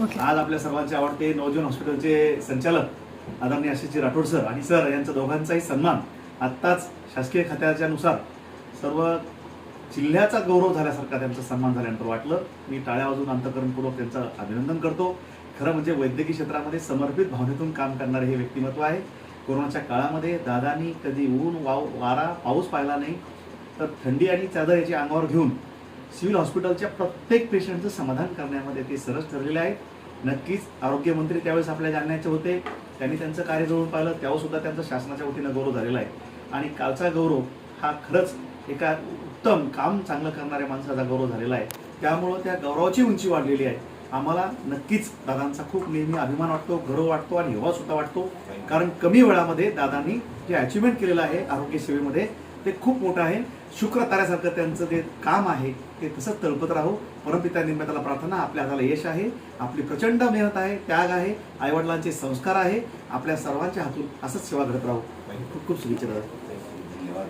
आज आपल्या सर्वांचे आवडते नवजीवन हॉस्पिटलचे संचालक आदरणीय आशिषजी राठोड सर आणि सर यांचा दोघांचाही सन्मान आत्ताच शासकीय खात्याच्या नुसार सर्व जिल्ह्याचा गौरव झाल्यासारखा त्यांचा सन्मान झाल्यानंतर वाटलं. मी टाळ्या वाजून अंतकरणपूर्वक त्यांचं अभिनंदन करतो. खरं म्हणजे वैद्यकीय क्षेत्रामध्ये समर्पित भावनेतून काम करणारे हे व्यक्तिमत्व आहे. कोरोनाच्या काळामध्ये दादानी कधी ऊन वाव वारा पाऊस पाहिला नाही तर थंडी आणि चादर याची अंगावर घेऊन सिव्हिल हॉस्पिटलच्या प्रत्येक पेशंटचं समाधान करण्यामध्ये ते सरस ठरलेले आहेत. नक्कीच आरोग्यमंत्री त्यावेळेस आपल्या जाणण्याचे होते. त्यांनी त्यांचं कार्य जवळ पाहिलं. त्यावर सुद्धा त्यांचा शासनाच्या वतीनं गौरव झालेला आहे. आणि कालचा गौरव हा खरंच एका उत्तम काम चांगलं करणाऱ्या माणसाचा गौरव झालेला आहे. त्यामुळं त्या गौरवाची उंची वाढलेली आहे. आम्हाला नक्कीच दादांचा खूप नेहमी अभिमान वाटतो गौरव वाटतो आणि हेवा सुद्धा वाटतो. कारण कमी वेळामध्ये दादांनी जे अचिव्हमेंट केलेलं आहे आरोग्य सेवेमध्ये ते खूप मोठं आहे. शुक्र ताऱ्यासारखं त्यांचं ते काम आहे ते तसंच तळपत राहो. परमपिता निमित्ताला प्रार्थना आपल्या हाताला यश आहे आपली प्रचंड मेहनत आहे त्याग आहे आईवडिलांचे संस्कार आहे आपल्या सर्वांच्या हातून असंच सेवा घडत राहू. खूप खूप शुभेच्छा धन्यवाद.